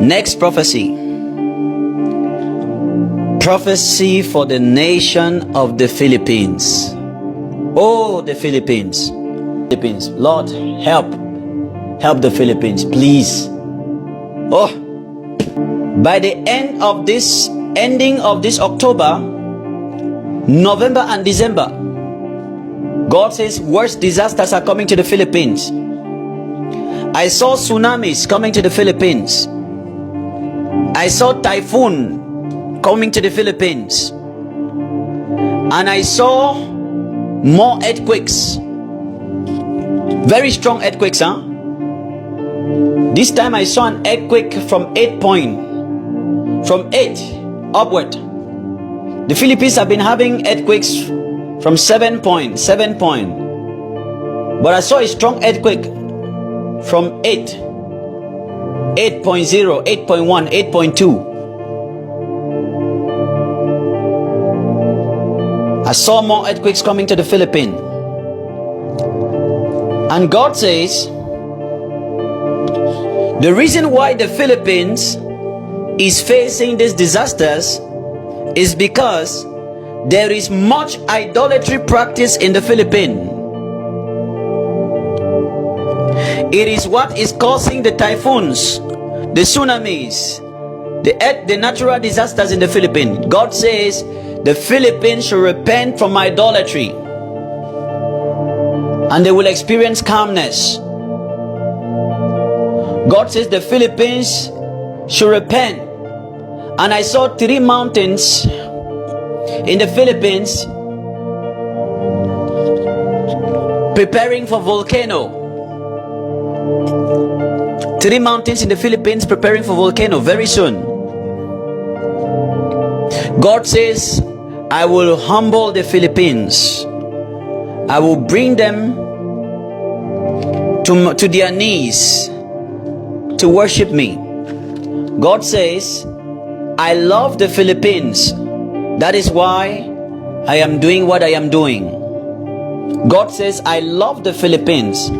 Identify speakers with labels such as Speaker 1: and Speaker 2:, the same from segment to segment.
Speaker 1: Next prophecy. Prophecy for the nation of the Philippines. Oh, the Philippines. Philippines. Lord, help. Help the Philippines, please. Oh, by the end of this ending of this October, November and December, God says worst disasters are coming to the Philippines. I saw tsunamis coming to the Philippines. I saw typhoon coming to the Philippines. And I saw more earthquakes. Very strong earthquakes, huh? This time I saw an earthquake from 8 point. From 8 upward. The Philippines have been having earthquakes from 7 point, 7 point. But I saw a strong earthquake from 8 8.0 8.1 8.2 I saw more earthquakes coming to the Philippines. And God says the reason why the Philippines is facing these disasters is because there is much idolatry practice in the Philippines It is what is causing the typhoons, the tsunamis, the earth, the natural disasters in the Philippines. God says the Philippines should repent from idolatry and they will experience calmness. God says the Philippines should repent. And I saw three mountains in the Philippines preparing for volcano. Three mountains in the Philippines preparing for volcano very soon. God says, I will humble the Philippines. I will bring them to, to their knees to worship me. God says, I love the Philippines. That is why I am doing what I am doing. God says, I love the Philippines.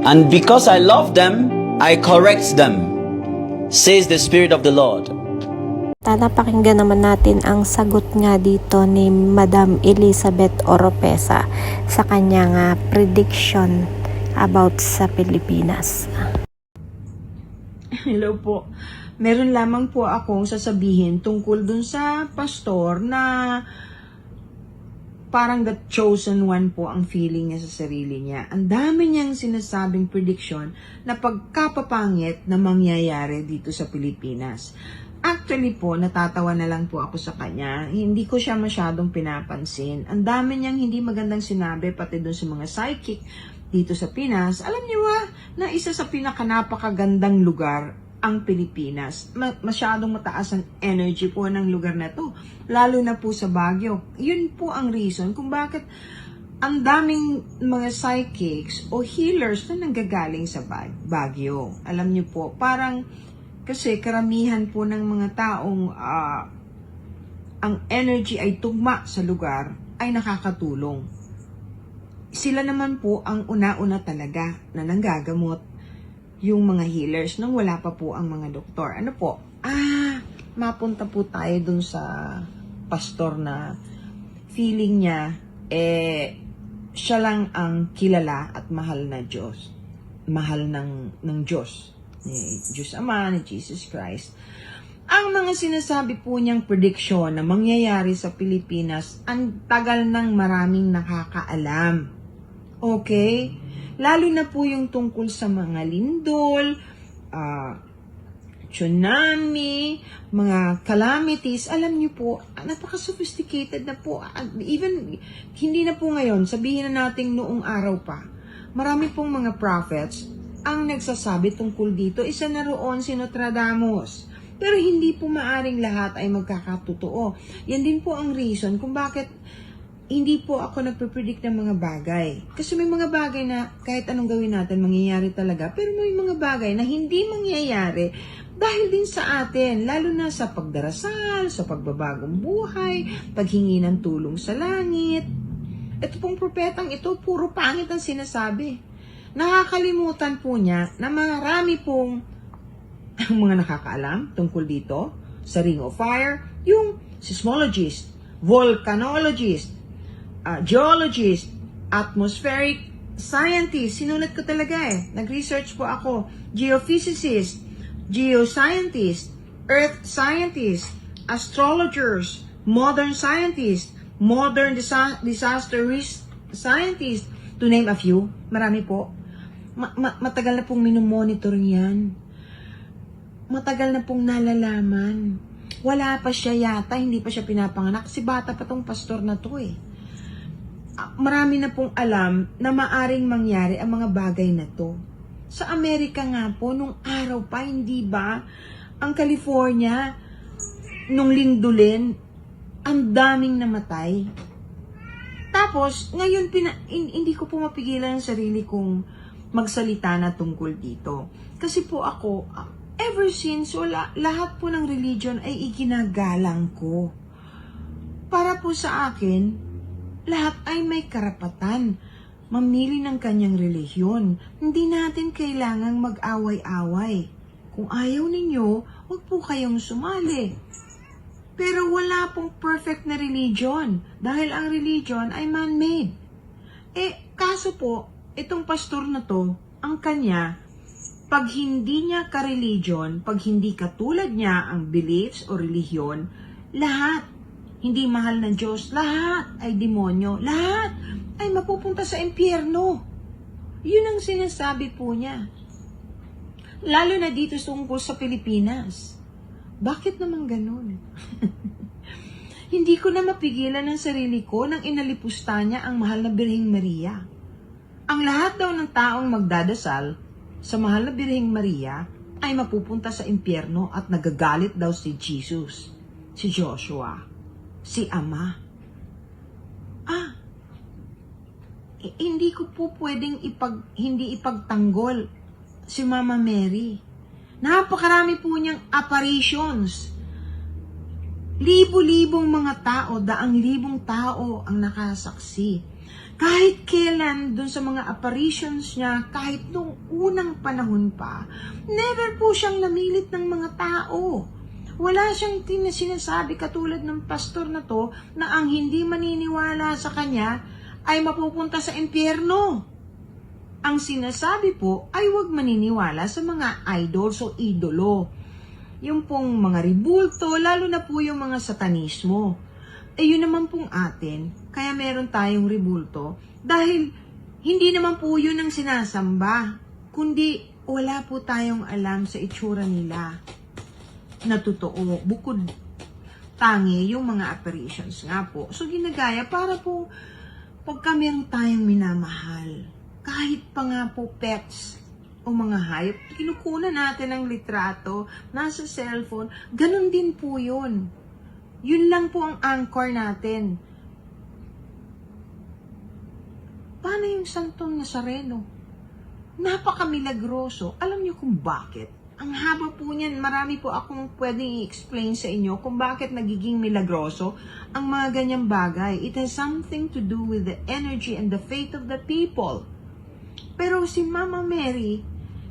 Speaker 1: And because I love them, I correct them, says the Spirit of the Lord.
Speaker 2: Tatapakinggan naman natin ang sagot nga dito ni Madam Elizabeth Oropesa sa kanyang ah, prediction about sa Pilipinas.
Speaker 3: Hello po. Meron lamang po akong sasabihin tungkol dun sa pastor na parang the chosen one po ang feeling niya sa sarili niya. Ang dami niyang sinasabing prediction na pagkapapangit na mangyayari dito sa Pilipinas. Actually po, natatawa na lang po ako sa kanya. Hindi ko siya masyadong pinapansin. Ang dami niyang hindi magandang sinabi pati dun sa mga psychic dito sa Pinas. Alam niyo ba na isa sa pinakanapakagandang lugar ang Pilipinas. Ma- masyadong mataas ang energy po ng lugar na to. Lalo na po sa Baguio. Yun po ang reason kung bakit ang daming mga psychics o healers na nanggagaling sa Bag- Baguio. Alam niyo po, parang kasi karamihan po ng mga taong ah, ang energy ay tugma sa lugar ay nakakatulong. Sila naman po ang una-una talaga na nanggagamot yung mga healers nang wala pa po ang mga doktor. Ano po? Ah, mapunta po tayo dun sa pastor na feeling niya, eh, siya lang ang kilala at mahal na Diyos. Mahal ng, ng Diyos. Ni Diyos Ama, ni Jesus Christ. Ang mga sinasabi po niyang prediction na mangyayari sa Pilipinas, ang tagal ng maraming nakakaalam. Okay? Lalo na po yung tungkol sa mga lindol, ah, tsunami, mga calamities, alam niyo po, napaka-sophisticated na po. Ah, Even, hindi na po ngayon, sabihin na natin noong araw pa, marami pong mga prophets ang nagsasabi tungkol dito. Isa na roon si Nostradamus. Pero hindi po maaring lahat ay magkakatotoo. Yan din po ang reason kung bakit hindi po ako nagpe-predict ng mga bagay. Kasi may mga bagay na kahit anong gawin natin, mangyayari talaga. Pero may mga bagay na hindi mangyayari dahil din sa atin, lalo na sa pagdarasal, sa pagbabagong buhay, paghingi ng tulong sa langit. Ito pong propetang ito, puro pangit ang sinasabi. Nakakalimutan po niya na marami pong ang mga nakakaalam tungkol dito sa Ring of Fire, yung seismologist, volcanologist, uh, geologist, atmospheric scientist. Sinulat ko talaga eh. Nag-research po ako. Geophysicist, geoscientist, earth scientist, astrologers, modern scientist, modern disa- disaster risk scientist, to name a few. Marami po. Ma- ma- matagal na pong minomonitor yan. Matagal na pong nalalaman. Wala pa siya yata, hindi pa siya pinapanganak. Kasi bata pa tong pastor na to eh. Marami na pong alam na maaring mangyari ang mga bagay na to. Sa Amerika nga po, nung araw pa, hindi ba, ang California, nung lindulin, ang daming namatay. Tapos, ngayon, pina, hin- hindi ko po mapigilan ang sarili kong magsalita na tungkol dito. Kasi po ako, ever since, wala, lahat po ng religion ay iginagalang ko. Para po sa akin, lahat ay may karapatan mamili ng kanyang relihiyon. Hindi natin kailangang mag-away-away. Kung ayaw ninyo, huwag po kayong sumali. Pero wala pong perfect na religion dahil ang religion ay man-made. Eh, kaso po, itong pastor na to, ang kanya, pag hindi niya ka-religion, pag hindi katulad niya ang beliefs o relihiyon, lahat, hindi mahal ng Diyos, lahat ay demonyo, lahat ay mapupunta sa impyerno. Yun ang sinasabi po niya. Lalo na dito tungkol sa Pilipinas. Bakit naman ganun? Hindi ko na mapigilan ang sarili ko nang inalipusta niya ang mahal na Birhing Maria. Ang lahat daw ng taong magdadasal sa mahal na Birhing Maria ay mapupunta sa impyerno at nagagalit daw si Jesus, si Joshua, si Ama. Ah, eh, hindi ko po pwedeng ipag, hindi ipagtanggol si Mama Mary. Napakarami po niyang apparitions. Libo-libong mga tao, daang libong tao ang nakasaksi. Kahit kailan dun sa mga apparitions niya, kahit nung unang panahon pa, never po siyang namilit ng mga tao. Wala siyang sinasabi katulad ng pastor na to na ang hindi maniniwala sa kanya ay mapupunta sa impyerno. Ang sinasabi po ay huwag maniniwala sa mga idols o idolo. Yung pong mga ribulto, lalo na po yung mga satanismo. Eh yun naman pong atin, kaya meron tayong ribulto dahil hindi naman po yun ang sinasamba, kundi wala po tayong alam sa itsura nila na totoo. Bukod tangi yung mga apparitions nga po. So ginagaya para po pagka meron tayong minamahal, kahit pa nga po pets o mga hayop, kinukunan natin ang litrato, nasa cellphone, ganun din po yun. Yun lang po ang anchor natin. Paano yung Santong Nazareno? Napakamilagroso. Alam niyo kung bakit? Ang haba po niyan, marami po akong pwedeng i-explain sa inyo kung bakit nagiging milagroso ang mga ganyang bagay. It has something to do with the energy and the faith of the people. Pero si Mama Mary,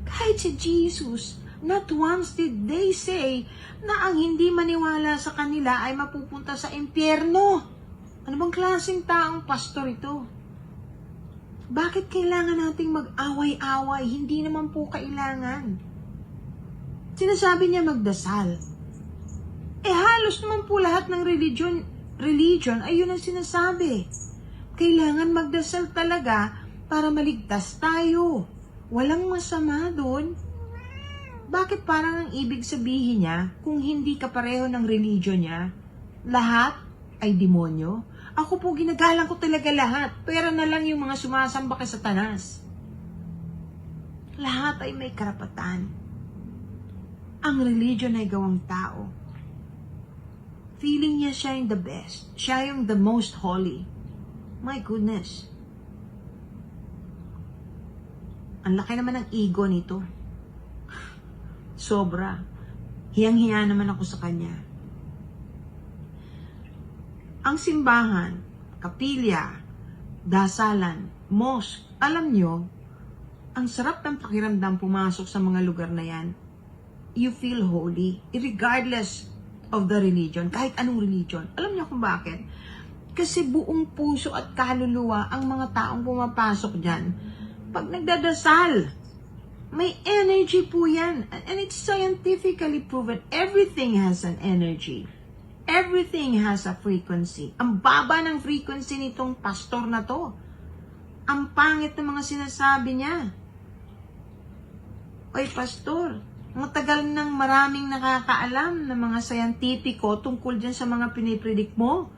Speaker 3: kahit si Jesus, not once did they say na ang hindi maniwala sa kanila ay mapupunta sa impyerno. Ano bang klaseng taong pastor ito? Bakit kailangan nating mag-away-away? Hindi naman po kailangan. Sinasabi niya magdasal. Eh halos naman po lahat ng religion, religion ay yun ang sinasabi. Kailangan magdasal talaga para maligtas tayo. Walang masama doon. Bakit parang ang ibig sabihin niya kung hindi ka pareho ng religion niya, lahat ay demonyo? Ako po ginagalang ko talaga lahat. Pera na lang yung mga sumasamba kay Satanas. Lahat ay may karapatan. Ang religion ay gawang tao. Feeling niya siya yung the best. Siya yung the most holy. My goodness. Ang laki naman ng ego nito. Sobra. Hiyang-hiya naman ako sa kanya. Ang simbahan, kapilya, dasalan, mosque, alam nyo, ang sarap ng pakiramdam pumasok sa mga lugar na yan. You feel holy, regardless of the religion, kahit anong religion. Alam niyo kung bakit? Kasi buong puso at kaluluwa ang mga taong pumapasok dyan. Pag nagdadasal, may energy po yan. And it's scientifically proven. Everything has an energy. Everything has a frequency. Ang baba ng frequency nitong pastor na to. Ang pangit ng mga sinasabi niya. Oy, pastor, matagal nang maraming nakakaalam ng mga scientifico tungkol dyan sa mga pinipredict mo.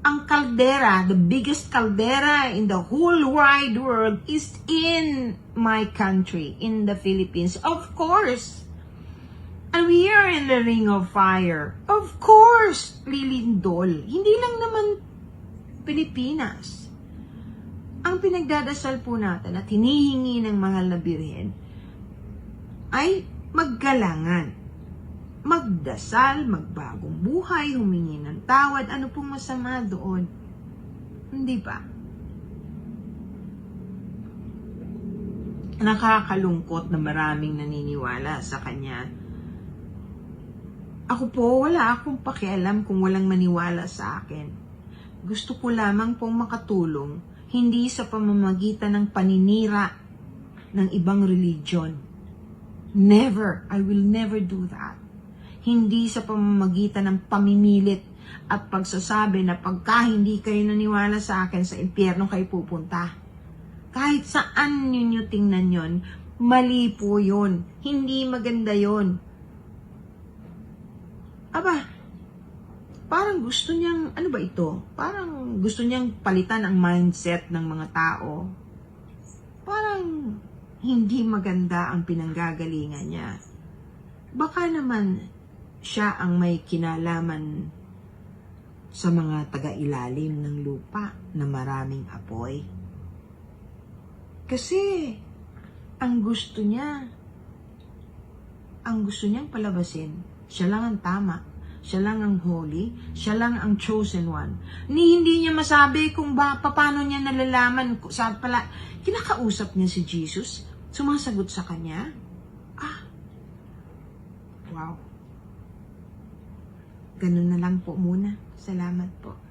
Speaker 3: Ang kaldera, the biggest caldera in the whole wide world is in my country, in the Philippines. Of course. And we are in the ring of fire. Of course, Lilindol. Hindi lang naman Pilipinas. Ang pinagdadasal po natin at hinihingi ng mahal na birhen ay maggalangan. Magdasal, magbagong buhay, humingi ng tawad. Ano pong masama doon? Hindi ba? Nakakalungkot na maraming naniniwala sa kanya. Ako po, wala akong pakialam kung walang maniwala sa akin. Gusto ko lamang pong makatulong, hindi sa pamamagitan ng paninira ng ibang religion. Never, I will never do that. Hindi sa pamamagitan ng pamimilit at pagsasabi na pagka hindi kayo naniwala sa akin, sa impyerno kayo pupunta. Kahit saan ninyo tingnan yon, mali po yun. Hindi maganda yon. Aba, parang gusto niyang, ano ba ito? Parang gusto niyang palitan ang mindset ng mga tao. Parang hindi maganda ang pinanggagalingan niya. Baka naman siya ang may kinalaman sa mga taga-ilalim ng lupa na maraming apoy. Kasi ang gusto niya, ang gusto niyang palabasin, siya lang ang tama. Siya lang ang holy. Siya lang ang chosen one. Ni hindi niya masabi kung ba, paano niya nalalaman. Sa pala, kinakausap niya si Jesus. Sumasagot sa kanya. Ah. Wow. Ganun na lang po muna. Salamat po.